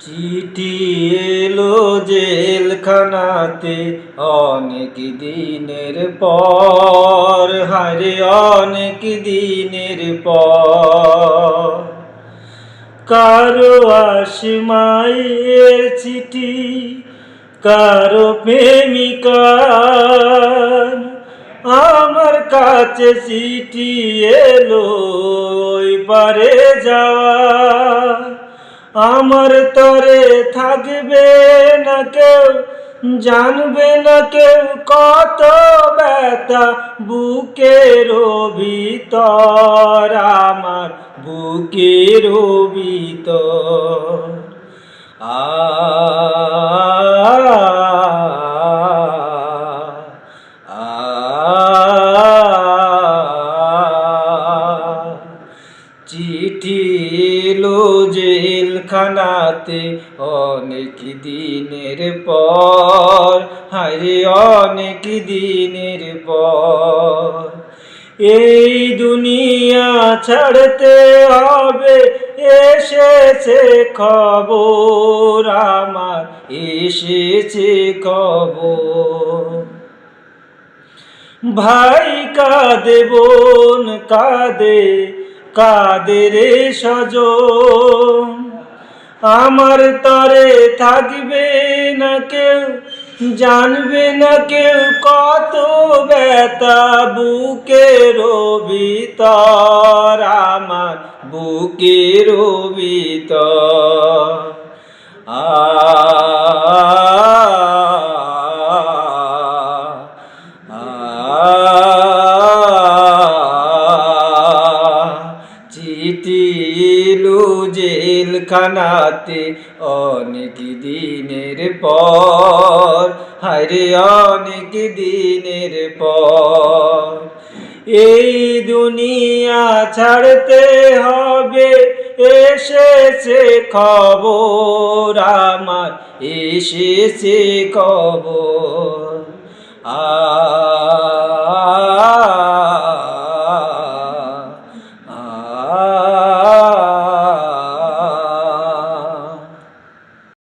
চিঠি এলো জেলখানাতে অনেক দিনের পর। হারে অনেক দিনের পর। কারও আসমাইয়ের চিঠি, কারও প্রেমিকার। আমার কাছে চিঠি এলো পারে যাওয়া আমার তরে থাকবে না কেউ, জানবে না কেউ কত ব্যথা বুকের ভিতর, আমার বুকের ভিতর। আ চিঠি এলো জেলখানাতে অনেক দিনের পর। হায় অনেক দিনের পর। এই দুনিয়া ছাড়তে হবে, এসেছে খবর আমার, এসেছে খবর। ভাই কাঁদে, বোন কাঁদে কাঁদে রে সজন। আমার তরে থাকবে না কেউ, জানবে না কেউ কত ব্যথা বুকের ভিতর আমার বুকের ভিতর আ জেলখানাতে অনেক দিনের পর। হায়রে, অনেক দিনের পর। এই দুনিয়া ছাড়তে হবে, এসেছে খবর, আমার এসেছে খবর। আ